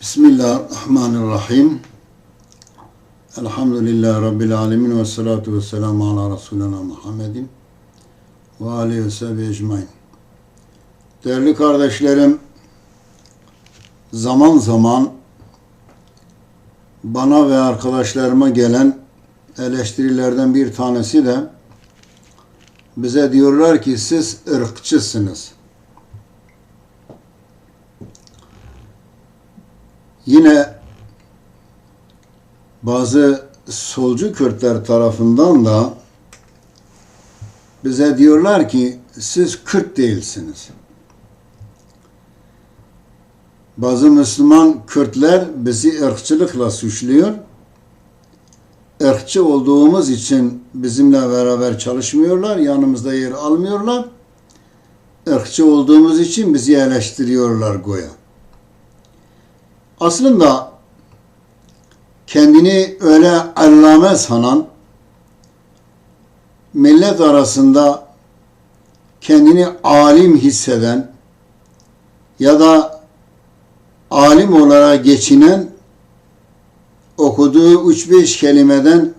Bismillahirrahmanirrahim. Elhamdülillahi Rabbil alemin ve salatu ve selamu ala Resulina Muhammedin ve aleyhi ve sahbihi. Değerli kardeşlerim, zaman zaman bana ve arkadaşlarıma gelen eleştirilerden bir tanesi de bize diyorlar ki siz ırkçısınız. Yine bazı solcu Kürtler tarafından da bize diyorlar ki siz Kürt değilsiniz. Bazı Müslüman Kürtler bizi ırkçılıkla suçluyor. Irkçı olduğumuz için bizimle beraber çalışmıyorlar, yanımızda yer almıyorlar. Irkçı olduğumuz için bizi eleştiriyorlar goya. Aslında kendini öyle allame sanan, millet arasında kendini alim hisseden ya da alim olarak geçinen okuduğu üç beş kelimeden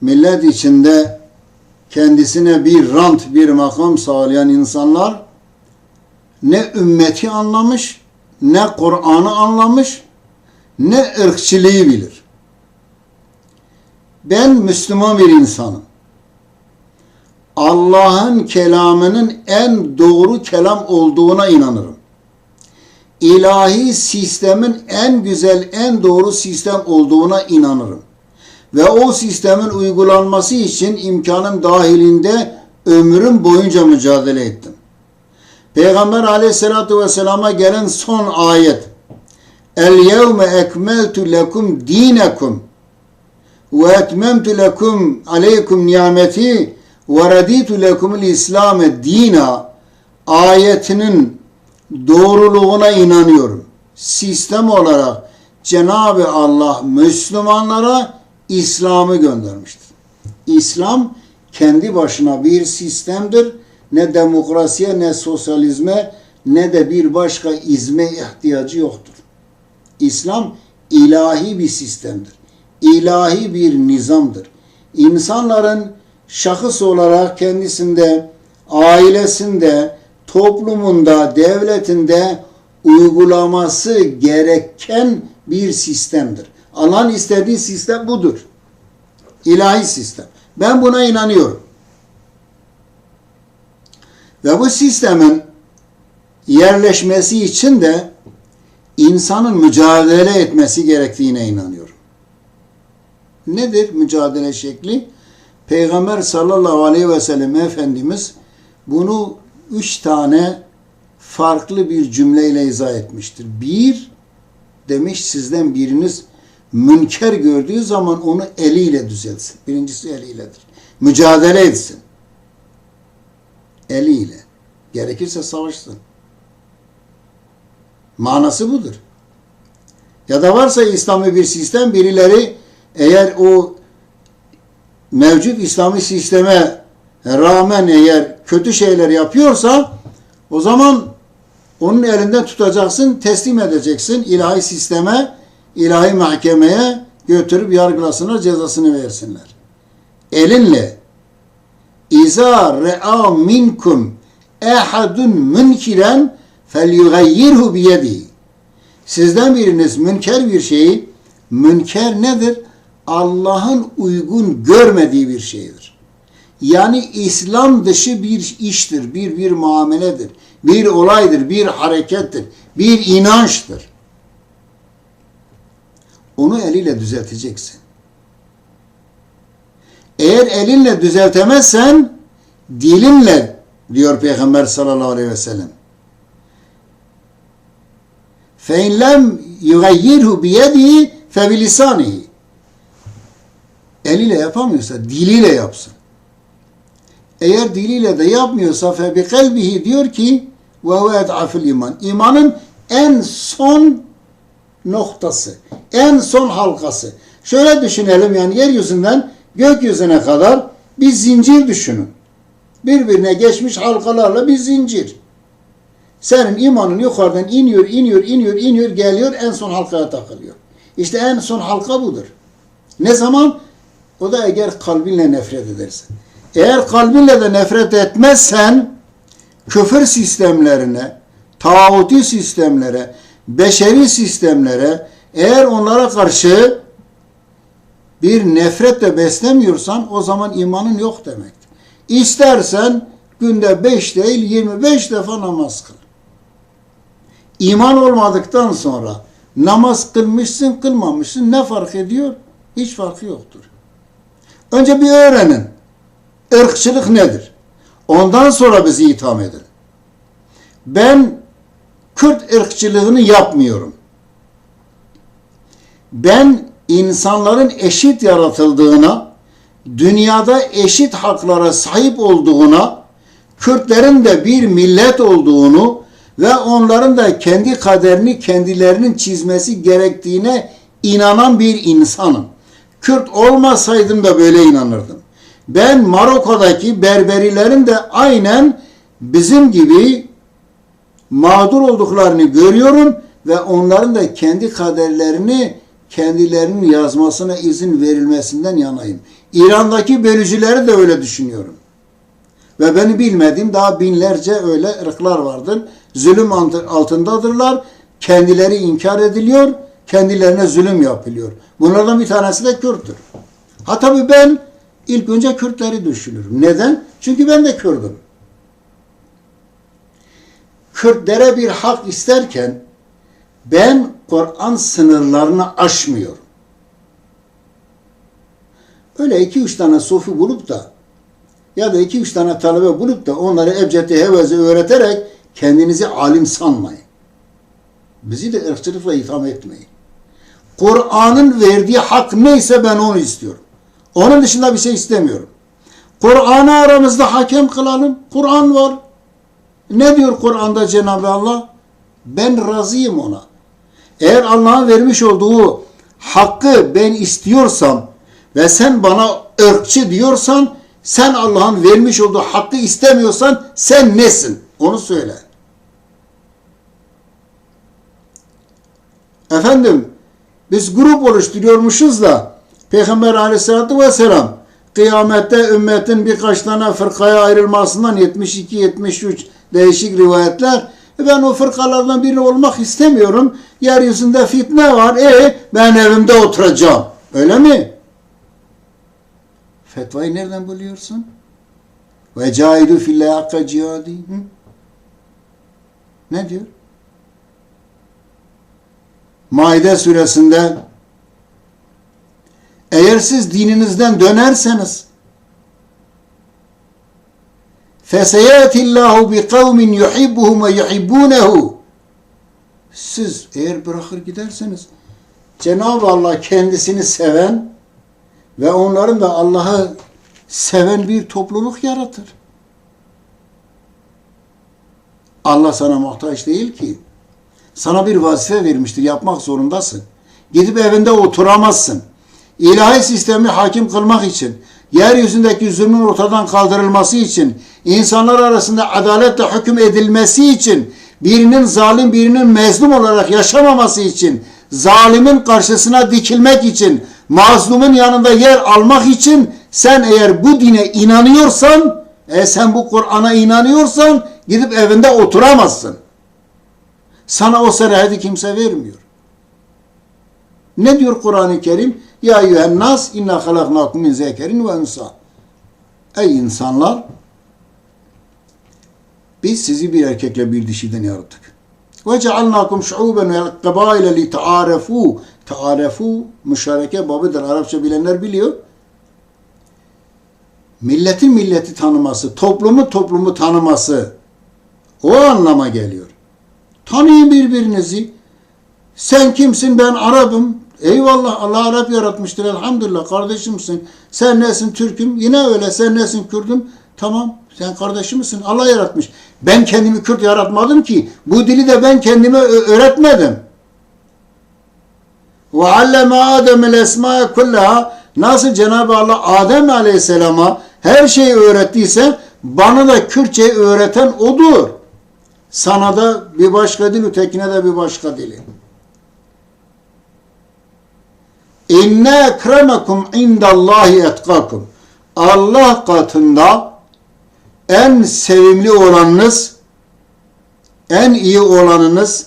millet içinde kendisine bir rant, bir makam sağlayan insanlar ne ümmeti anlamış, ne Kur'an'ı anlamış, ne ırkçılığı bilir. Ben Müslüman bir insanım. Allah'ın kelamının en doğru kelam olduğuna inanırım. İlahi sistemin en güzel, en doğru sistem olduğuna inanırım. Ve o sistemin uygulanması için imkanım dahilinde ömrüm boyunca mücadele ettim. Peygamber aleyhissalatu vesselama gelen son ayet. El yevme ekmeltu lekum dinekum ve etmemtu lekum aleykum nimeti ve raditu lekumul İslam'e dina ayetinin doğruluğuna inanıyorum. Sistem olarak Cenab-ı Allah Müslümanlara İslam'ı göndermiştir. İslam kendi başına bir sistemdir ne demokrasiye ne sosyalizme ne de bir başka izme ihtiyacı yoktur. İslam ilahi bir sistemdir. İlahi bir nizamdır. İnsanların şahıs olarak kendisinde, ailesinde, toplumunda, devletinde uygulaması gereken bir sistemdir. Allah'ın istediği sistem budur. İlahi sistem. Ben buna inanıyorum. Ve bu sistemin yerleşmesi için de insanın mücadele etmesi gerektiğine inanıyorum. Nedir mücadele şekli? Peygamber sallallahu aleyhi ve sellem Efendimiz bunu üç tane farklı bir cümleyle izah etmiştir. Bir, demiş sizden biriniz münker gördüğü zaman onu eliyle düzelsin. Birincisi eliyledir. Mücadele etsin eliyle. Gerekirse savaşsın. Manası budur. Ya da varsa İslami bir sistem birileri eğer o mevcut İslami sisteme rağmen eğer kötü şeyler yapıyorsa o zaman onun elinden tutacaksın, teslim edeceksin ilahi sisteme, ilahi mahkemeye götürüp yargılasınlar, cezasını versinler. Elinle İza re'a minkum ehadun münkiren felyugayyirhu biyedihi. Sizden biriniz münker bir şeyi, münker nedir? Allah'ın uygun görmediği bir şeydir. Yani İslam dışı bir iştir, bir bir muameledir, bir olaydır, bir harekettir, bir inançtır. Onu eliyle düzelteceksin. Eğer elinle düzeltemezsen dilinle diyor Peygamber sallallahu aleyhi ve sellem. فَاِنْ لَمْ يُغَيِّرْهُ بِيَدِهِ فَبِلِسَانِهِ Eliyle yapamıyorsa diliyle yapsın. Eğer diliyle de yapmıyorsa فَبِقَلْبِهِ diyor ki وَهُوَ اَدْعَفِ iman. İmanın en son noktası, en son halkası. Şöyle düşünelim yani yeryüzünden gökyüzüne kadar bir zincir düşünün. Birbirine geçmiş halkalarla bir zincir. Senin imanın yukarıdan iniyor, iniyor, iniyor, iniyor, geliyor, en son halkaya takılıyor. İşte en son halka budur. Ne zaman? O da eğer kalbinle nefret edersen. Eğer kalbinle de nefret etmezsen, küfür sistemlerine, tağuti sistemlere, beşeri sistemlere, eğer onlara karşı bir nefretle beslemiyorsan o zaman imanın yok demektir. İstersen günde 5 değil 25 defa namaz kıl. İman olmadıktan sonra namaz kılmışsın kılmamışsın ne fark ediyor? Hiç farkı yoktur. Önce bir öğrenin. Irkçılık nedir? Ondan sonra bizi itham edin. Ben Kürt ırkçılığını yapmıyorum. Ben insanların eşit yaratıldığına, dünyada eşit haklara sahip olduğuna, Kürtlerin de bir millet olduğunu ve onların da kendi kaderini kendilerinin çizmesi gerektiğine inanan bir insanım. Kürt olmasaydım da böyle inanırdım. Ben Maroko'daki Berberilerin de aynen bizim gibi mağdur olduklarını görüyorum ve onların da kendi kaderlerini kendilerinin yazmasına izin verilmesinden yanayım. İran'daki bölücüleri de öyle düşünüyorum. Ve beni bilmediğim daha binlerce öyle ırklar vardır. Zulüm altındadırlar. Kendileri inkar ediliyor. Kendilerine zulüm yapılıyor. Bunlardan bir tanesi de Kürttür. Ha tabii ben ilk önce Kürtleri düşünürüm. Neden? Çünkü ben de Kürdüm. Kürtlere bir hak isterken ben Kur'an sınırlarını aşmıyorum. Öyle iki üç tane sofi bulup da ya da iki üç tane talebe bulup da onları ebcedi hevezi öğreterek kendinizi alim sanmayın. Bizi de ırkçılıkla itham etmeyin. Kur'an'ın verdiği hak neyse ben onu istiyorum. Onun dışında bir şey istemiyorum. Kur'an'ı aramızda hakem kılalım. Kur'an var. Ne diyor Kur'an'da Cenab-ı Allah? Ben razıyım ona. Eğer Allah'ın vermiş olduğu hakkı ben istiyorsam ve sen bana ırkçı diyorsan sen Allah'ın vermiş olduğu hakkı istemiyorsan sen nesin? Onu söyle. Efendim biz grup oluşturuyormuşuz da Peygamber aleyhissalatü vesselam kıyamette ümmetin birkaç tane fırkaya ayrılmasından 72-73 değişik rivayetler ben o fırkalardan biri olmak istemiyorum. Yeryüzünde fitne var. E ben evimde oturacağım. Öyle mi? Fetvayı nereden buluyorsun? Ve cahidu fillahi hakka cihadi. Ne diyor? Maide suresinde eğer siz dininizden dönerseniz فَسَيَاتِ اللّٰهُ بِقَوْمٍ يُحِبُّهُمْ وَيُحِبُّونَهُ Siz eğer bırakır giderseniz Cenab-ı Allah kendisini seven ve onların da Allah'ı seven bir topluluk yaratır. Allah sana muhtaç değil ki. Sana bir vazife vermiştir. Yapmak zorundasın. Gidip evinde oturamazsın. İlahi sistemi hakim kılmak için, yeryüzündeki zulmün ortadan kaldırılması için, insanlar arasında adaletle hüküm edilmesi için, birinin zalim birinin mezlum olarak yaşamaması için, zalimin karşısına dikilmek için, mazlumun yanında yer almak için sen eğer bu dine inanıyorsan, e sen bu Kur'an'a inanıyorsan gidip evinde oturamazsın. Sana o serahati kimse vermiyor. Ne diyor Kur'an-ı Kerim? Ya eyyühen nas inna halaknakum min zekerin ve unsa. Ey insanlar biz sizi bir erkekle bir dişiden yarattık. Ve cealnakum şuuben ve kabaile li taarefu. Taarefu müşareke babıdır. Arapça bilenler biliyor. Milletin milleti tanıması, toplumu toplumu tanıması o anlama geliyor. Tanıyın birbirinizi. Sen kimsin? Ben Arap'ım. Eyvallah Allah Arap yaratmıştır elhamdülillah kardeşimsin. Sen nesin Türk'üm? Yine öyle. Sen nesin Kürd'üm? Tamam. Sen kardeşimsin. Allah yaratmış. Ben kendimi Kürt yaratmadım ki. Bu dili de ben kendime öğretmedim. Ve alleme Adem'el esma'e kullaha Nasıl Cenab-ı Allah Adem Aleyhisselam'a her şeyi öğrettiyse bana da Kürtçeyi öğreten odur. Sana da bir başka dil, ötekine de bir başka dili. İnne ekremekum indallahi etkakum. Allah katında en sevimli olanınız, en iyi olanınız,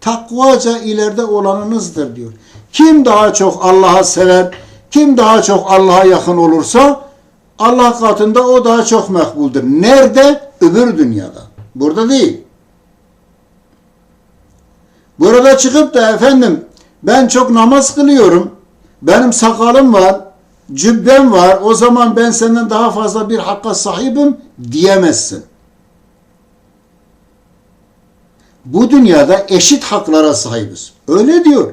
takvaca ileride olanınızdır diyor. Kim daha çok Allah'a sever, kim daha çok Allah'a yakın olursa Allah katında o daha çok makbuldür. Nerede? Öbür dünyada. Burada değil. Burada çıkıp da efendim ben çok namaz kılıyorum. Benim sakalım var, cübbem var. O zaman ben senden daha fazla bir hakka sahibim diyemezsin. Bu dünyada eşit haklara sahibiz. Öyle diyor.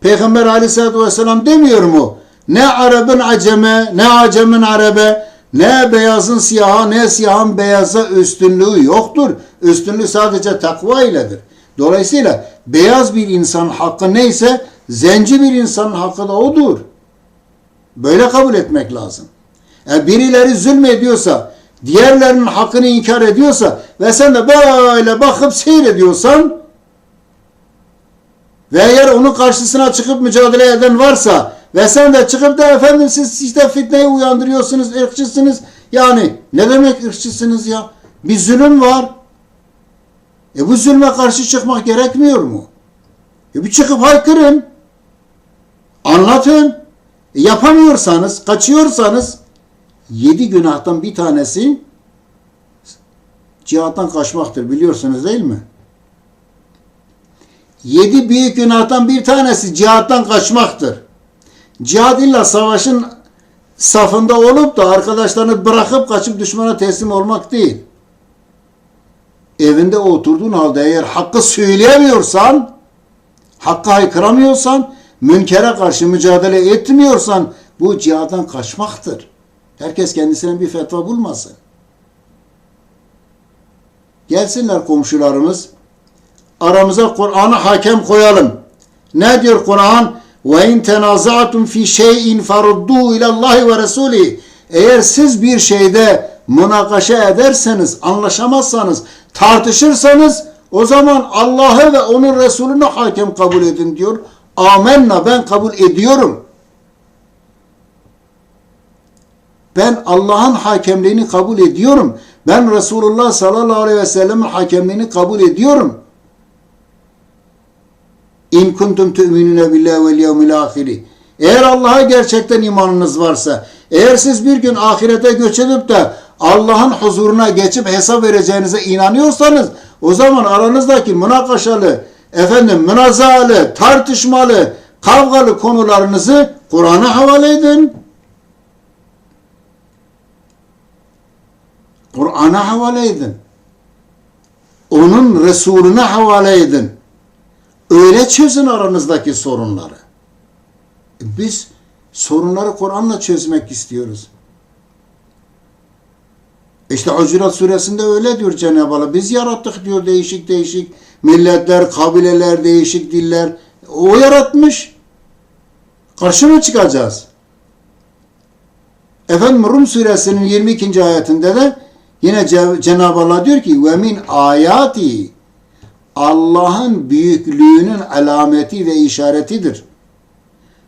Peygamber aleyhissalatü vesselam demiyor mu? Ne Arap'ın aceme, ne acemin Arabe, ne beyazın siyaha, ne siyahın beyaza üstünlüğü yoktur. Üstünlüğü sadece takva iledir. Dolayısıyla beyaz bir insanın hakkı neyse, zenci bir insanın hakkı da odur. Böyle kabul etmek lazım. Yani birileri zulmediyorsa, diğerlerinin hakkını inkar ediyorsa ve sen de böyle bakıp seyrediyorsan ve eğer onun karşısına çıkıp mücadele eden varsa ve sen de çıkıp da efendim siz işte fitneyi uyandırıyorsunuz, ırkçısınız. Yani ne demek ırkçısınız ya? Bir zulüm var. E bu zulme karşı çıkmak gerekmiyor mu? E bir çıkıp haykırın. Anlatın. E yapamıyorsanız, kaçıyorsanız yedi günahtan bir tanesi cihattan kaçmaktır biliyorsunuz değil mi? Yedi büyük günahtan bir tanesi cihattan kaçmaktır. Cihad illa savaşın safında olup da arkadaşlarını bırakıp kaçıp düşmana teslim olmak değil. Evinde oturduğun halde eğer hakkı söyleyemiyorsan, hakkı haykıramıyorsan, münkere karşı mücadele etmiyorsan bu cihaddan kaçmaktır. Herkes kendisine bir fetva bulmasın. Gelsinler komşularımız, aramıza Kur'an'ı hakem koyalım. Ne diyor Kur'an? Tenaza'tum fi şey'in faruddu ila Allah ve Resulih. Eğer siz bir şeyde münakaşa ederseniz, anlaşamazsanız, tartışırsanız o zaman Allah'ı ve onun Resulünü hakem kabul edin diyor. Amenna ben kabul ediyorum. Ben Allah'ın hakemliğini kabul ediyorum. Ben Resulullah sallallahu aleyhi ve sellem'in hakemliğini kabul ediyorum. İn kuntum tu'minune billahi vel yevmil ahiri. Eğer Allah'a gerçekten imanınız varsa, eğer siz bir gün ahirete göç edip de Allah'ın huzuruna geçip hesap vereceğinize inanıyorsanız, o zaman aranızdaki münakaşalı, efendim münazalı, tartışmalı, kavgalı konularınızı Kur'an'a havale edin. Kur'an'a havale edin. Onun Resulüne havale edin. Öyle çözün aranızdaki sorunları. Biz sorunları Kur'an'la çözmek istiyoruz. İşte Hucurat suresinde öyle diyor Cenab-ı Allah. Biz yarattık diyor değişik değişik milletler, kabileler, değişik diller. O yaratmış. Karşı mı çıkacağız? Efendim Rum suresinin 22. ayetinde de yine Cenab-ı Allah diyor ki ve min ayati Allah'ın büyüklüğünün alameti ve işaretidir.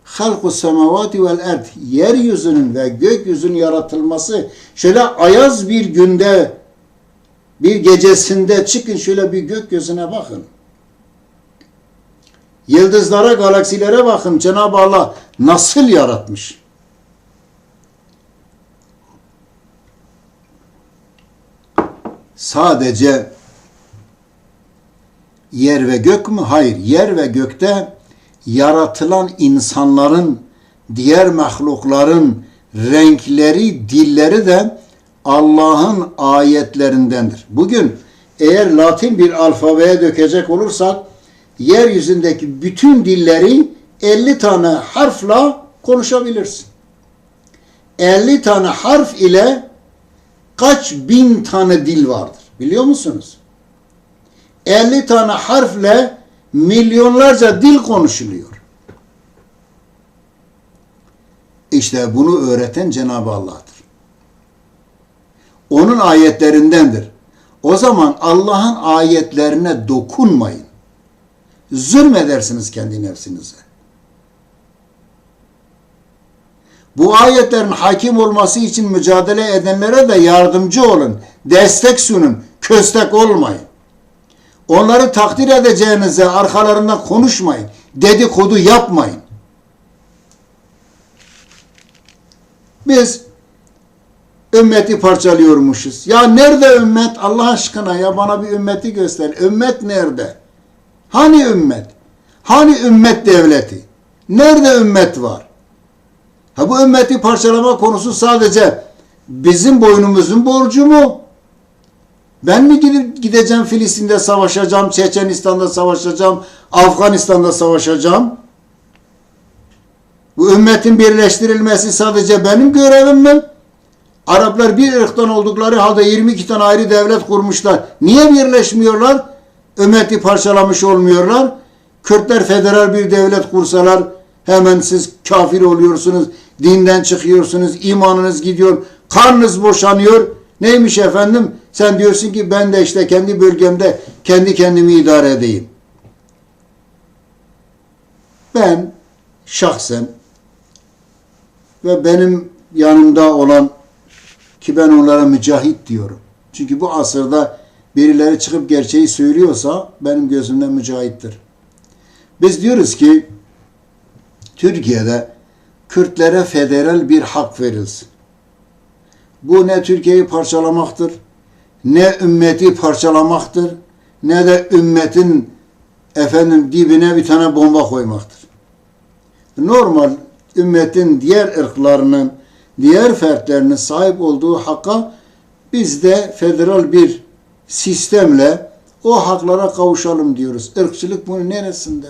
Halku semavati vel erd yeryüzünün ve gökyüzünün yaratılması şöyle ayaz bir günde bir gecesinde çıkın şöyle bir gökyüzüne bakın. Yıldızlara, galaksilere bakın. Cenab-ı Allah nasıl yaratmış? Sadece yer ve gök mü? Hayır. Yer ve gökte yaratılan insanların, diğer mahlukların renkleri, dilleri de Allah'ın ayetlerindendir. Bugün eğer Latin bir alfabeye dökecek olursak yeryüzündeki bütün dilleri 50 tane harfla konuşabilirsin. 50 tane harf ile kaç bin tane dil vardır biliyor musunuz? 50 tane harfle milyonlarca dil konuşuluyor. İşte bunu öğreten Cenab-ı Allah'tır. Onun ayetlerindendir. O zaman Allah'ın ayetlerine dokunmayın. Zulmedersiniz kendi nefsinize. Bu ayetlerin hakim olması için mücadele edenlere de yardımcı olun. Destek sunun. Köstek olmayın. Onları takdir edeceğinize arkalarında konuşmayın. Dedikodu yapmayın. Biz ümmeti parçalıyormuşuz. Ya nerede ümmet? Allah aşkına ya bana bir ümmeti göster. Ümmet nerede? Hani ümmet? Hani ümmet devleti? Nerede ümmet var? Ha bu ümmeti parçalama konusu sadece bizim boynumuzun borcu mu? Ben mi gidip gideceğim Filistin'de savaşacağım, Çeçenistan'da savaşacağım, Afganistan'da savaşacağım? Bu ümmetin birleştirilmesi sadece benim görevim mi? Araplar bir ırktan oldukları halde 22 tane ayrı devlet kurmuşlar. Niye birleşmiyorlar? Ümmeti parçalamış olmuyorlar. Kürtler federal bir devlet kursalar hemen siz kafir oluyorsunuz, dinden çıkıyorsunuz, imanınız gidiyor, karnınız boşanıyor. Neymiş efendim? Sen diyorsun ki ben de işte kendi bölgemde kendi kendimi idare edeyim. Ben şahsen ve benim yanımda olan ki ben onlara mücahit diyorum. Çünkü bu asırda birileri çıkıp gerçeği söylüyorsa benim gözümde mücahittir. Biz diyoruz ki Türkiye'de Kürtlere federal bir hak verilsin. Bu ne Türkiye'yi parçalamaktır, ne ümmeti parçalamaktır, ne de ümmetin efendim dibine bir tane bomba koymaktır. Normal ümmetin diğer ırklarının, diğer fertlerinin sahip olduğu hakka biz de federal bir sistemle o haklara kavuşalım diyoruz. Irkçılık bunun neresinde?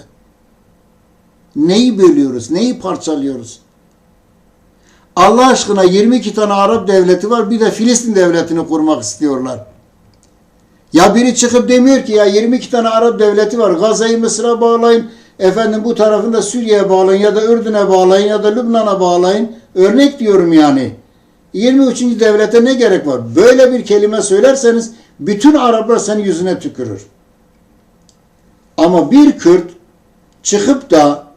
Neyi bölüyoruz? Neyi parçalıyoruz? Allah aşkına 22 tane Arap devleti var bir de Filistin devletini kurmak istiyorlar. Ya biri çıkıp demiyor ki ya 22 tane Arap devleti var Gazze'yi Mısır'a bağlayın efendim bu tarafında Suriye'ye bağlayın ya da Ürdün'e bağlayın ya da Lübnan'a bağlayın. Örnek diyorum yani. 23. devlete ne gerek var? Böyle bir kelime söylerseniz bütün Araplar senin yüzüne tükürür. Ama bir Kürt çıkıp da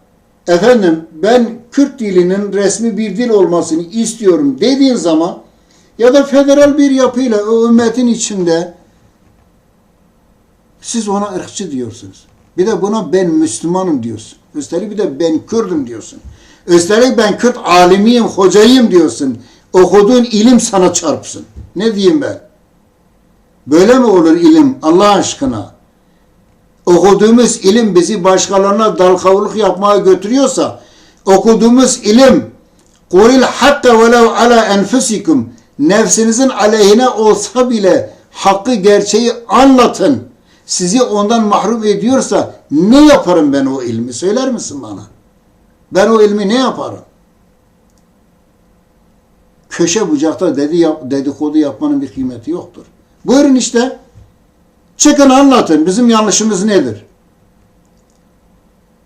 efendim ben Kürt dilinin resmi bir dil olmasını istiyorum dediğin zaman ya da federal bir yapıyla o ümmetin içinde siz ona ırkçı diyorsunuz. Bir de buna ben Müslümanım diyorsun. Üstelik bir de ben Kürdüm diyorsun. Üstelik ben Kürt alimiyim, hocayım diyorsun. Okuduğun ilim sana çarpsın. Ne diyeyim ben? Böyle mi olur ilim Allah aşkına? Okuduğumuz ilim bizi başkalarına dal kavuluk yapmaya götürüyorsa, okuduğumuz ilim Kulil hatta velev ala enfusikum nefsinizin aleyhine olsa bile hakkı gerçeği anlatın. Sizi ondan mahrum ediyorsa ne yaparım ben o ilmi? Söyler misin bana? Ben o ilmi ne yaparım? Köşe bucakta dedi, dedikodu yapmanın bir kıymeti yoktur. Buyurun işte. Çıkın anlatın. Bizim yanlışımız nedir?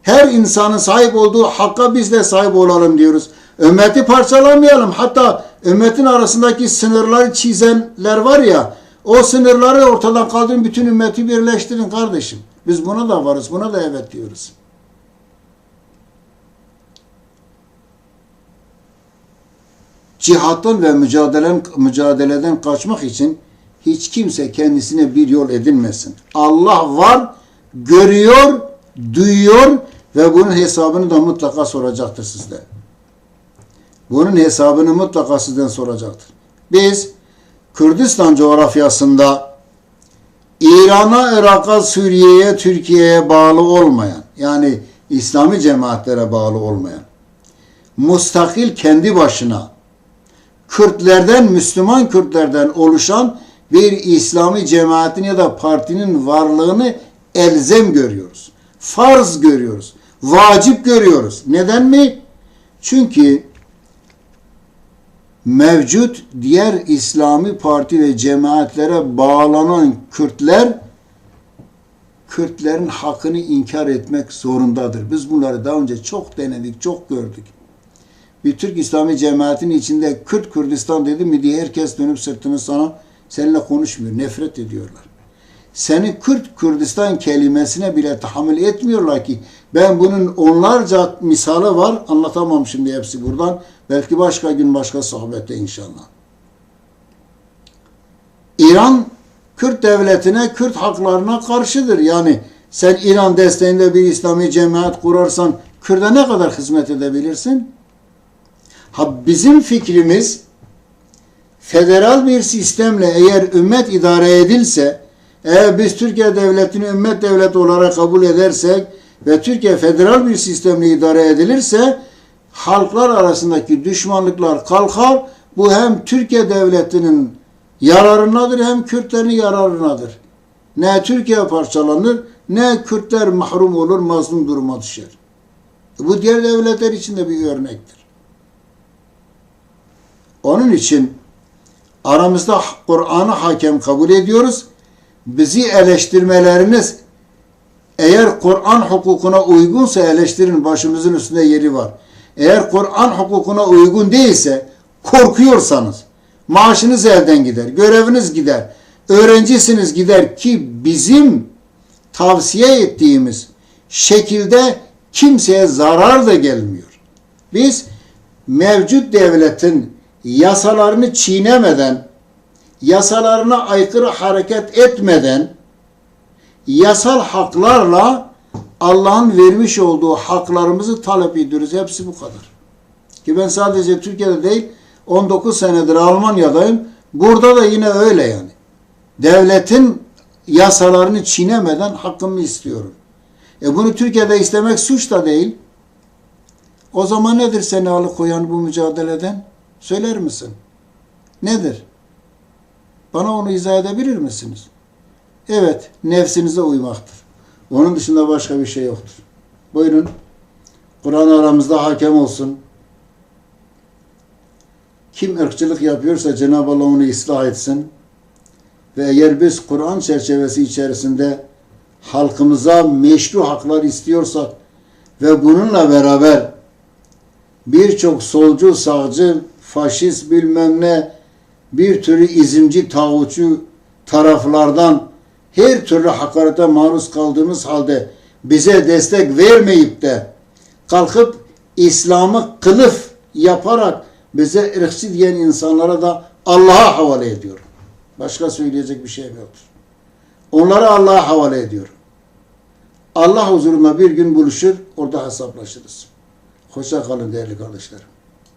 Her insanın sahip olduğu hakka biz de sahip olalım diyoruz. Ümmeti parçalamayalım. Hatta ümmetin arasındaki sınırları çizenler var ya, o sınırları ortadan kaldırın, bütün ümmeti birleştirin kardeşim. Biz buna da varız, buna da evet diyoruz. Cihattan ve mücadeleden, mücadeleden kaçmak için hiç kimse kendisine bir yol edinmesin. Allah var, görüyor, duyuyor ve bunun hesabını da mutlaka soracaktır sizden. Bunun hesabını mutlaka sizden soracaktır. Biz Kürdistan coğrafyasında İran'a, Irak'a, Suriye'ye, Türkiye'ye bağlı olmayan yani İslami cemaatlere bağlı olmayan mustakil kendi başına Kürtlerden, Müslüman Kürtlerden oluşan bir İslami cemaatin ya da partinin varlığını elzem görüyoruz. Farz görüyoruz. Vacip görüyoruz. Neden mi? Çünkü mevcut diğer İslami parti ve cemaatlere bağlanan Kürtler Kürtlerin hakkını inkar etmek zorundadır. Biz bunları daha önce çok denedik, çok gördük. Bir Türk İslami cemaatin içinde Kürt Kürdistan dedi mi diye herkes dönüp sırtını sana Seninle konuşmuyor, nefret ediyorlar. Seni Kürt Kürdistan kelimesine bile tahammül etmiyorlar ki ben bunun onlarca misali var anlatamam şimdi hepsi buradan. Belki başka gün başka sohbette inşallah. İran Kürt devletine, Kürt haklarına karşıdır. Yani sen İran desteğinde bir İslami cemaat kurarsan Kürt'e ne kadar hizmet edebilirsin? Ha bizim fikrimiz federal bir sistemle eğer ümmet idare edilse, eğer biz Türkiye devletini ümmet devleti olarak kabul edersek ve Türkiye federal bir sistemle idare edilirse halklar arasındaki düşmanlıklar kalkar. Bu hem Türkiye devletinin yararınadır hem Kürtlerin yararınadır. Ne Türkiye parçalanır ne Kürtler mahrum olur, mazlum duruma düşer. Bu diğer devletler için de bir örnektir. Onun için aramızda Kur'an'ı hakem kabul ediyoruz. Bizi eleştirmeleriniz eğer Kur'an hukukuna uygunsa eleştirin başımızın üstünde yeri var. Eğer Kur'an hukukuna uygun değilse korkuyorsanız maaşınız elden gider, göreviniz gider, öğrencisiniz gider ki bizim tavsiye ettiğimiz şekilde kimseye zarar da gelmiyor. Biz mevcut devletin yasalarını çiğnemeden, yasalarına aykırı hareket etmeden, yasal haklarla Allah'ın vermiş olduğu haklarımızı talep ediyoruz. Hepsi bu kadar. Ki ben sadece Türkiye'de değil, 19 senedir Almanya'dayım. Burada da yine öyle yani. Devletin yasalarını çiğnemeden hakkımı istiyorum. E bunu Türkiye'de istemek suç da değil. O zaman nedir seni alıkoyan bu mücadeleden? Söyler misin? Nedir? Bana onu izah edebilir misiniz? Evet, nefsinize uymaktır. Onun dışında başka bir şey yoktur. Buyurun. Kur'an aramızda hakem olsun. Kim ırkçılık yapıyorsa Cenab-ı Allah onu ıslah etsin. Ve eğer biz Kur'an çerçevesi içerisinde halkımıza meşru haklar istiyorsak ve bununla beraber birçok solcu, sağcı, faşist bilmem ne bir türlü izimci, tağutçu taraflardan her türlü hakarete maruz kaldığımız halde bize destek vermeyip de kalkıp İslam'ı kılıf yaparak bize ırkçı diyen insanlara da Allah'a havale ediyorum. Başka söyleyecek bir şeyim yoktur. Onları Allah'a havale ediyorum. Allah huzurunda bir gün buluşur, orada hesaplaşırız. Hoşça kalın değerli kardeşlerim.